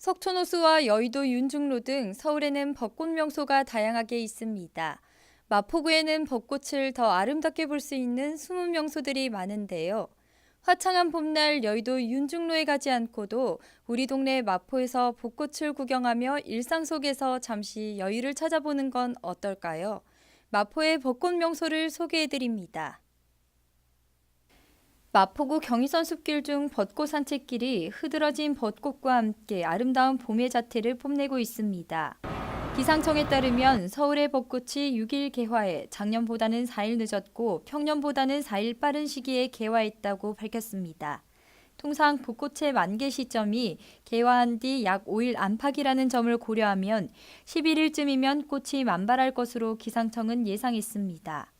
석촌호수와 여의도 윤중로 등 서울에는 벚꽃 명소가 다양하게 있습니다. 마포구에는 벚꽃을 더 아름답게 볼 수 있는 숨은 명소들이 많은데요. 화창한 봄날 여의도 윤중로에 가지 않고도 우리 동네 마포에서 벚꽃을 구경하며 일상 속에서 잠시 여유를 찾아보는 건 어떨까요? 마포의 벚꽃 명소를 소개해 드립니다. 마포구 경의선 숲길 중 벚꽃 산책길이 흐드러진 벚꽃과 함께 아름다운 봄의 자태를 뽐내고 있습니다. 기상청에 따르면 서울의 벚꽃이 6일 개화해 작년보다는 4일 늦었고 평년보다는 4일 빠른 시기에 개화했다고 밝혔습니다. 통상 벚꽃의 만개 시점이 개화한 뒤 약 5일 안팎이라는 점을 고려하면 11일쯤이면 꽃이 만발할 것으로 기상청은 예상했습니다.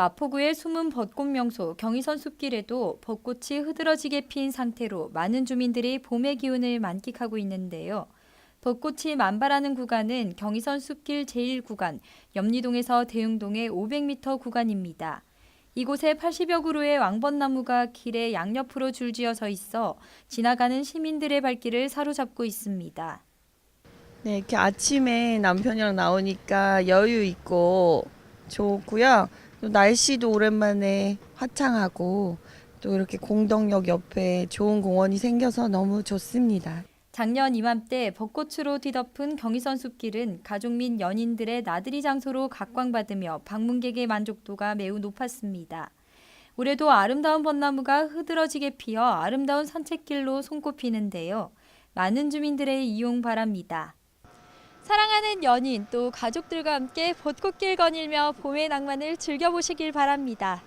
마포구의 숨은 벚꽃 명소 경의선 숲길에도 벚꽃이 흐드러지게 핀 상태로 많은 주민들이 봄의 기운을 만끽하고 있는데요. 벚꽃이 만발하는 구간은 경의선 숲길 제1구간 염리동에서 대흥동의 500m 구간입니다. 이곳에 80여 그루의 왕벚나무가 길의 양옆으로 줄지어 서 있어 지나가는 시민들의 발길을 사로잡고 있습니다. 네, 이렇게 아침에 남편이랑 나오니까 여유 있고 좋고요. 또 날씨도 오랜만에 화창하고 또 이렇게 공덕역 옆에 좋은 공원이 생겨서 너무 좋습니다. 작년 이맘때 벚꽃으로 뒤덮은 경의선 숲길은 가족 및 연인들의 나들이 장소로 각광받으며 방문객의 만족도가 매우 높았습니다. 올해도 아름다운 벚나무가 흐드러지게 피어 아름다운 산책길로 손꼽히는데요. 많은 주민들의 이용 바랍니다. 사랑하는 연인 또 가족들과 함께 벚꽃길 거닐며 봄의 낭만을 즐겨보시길 바랍니다.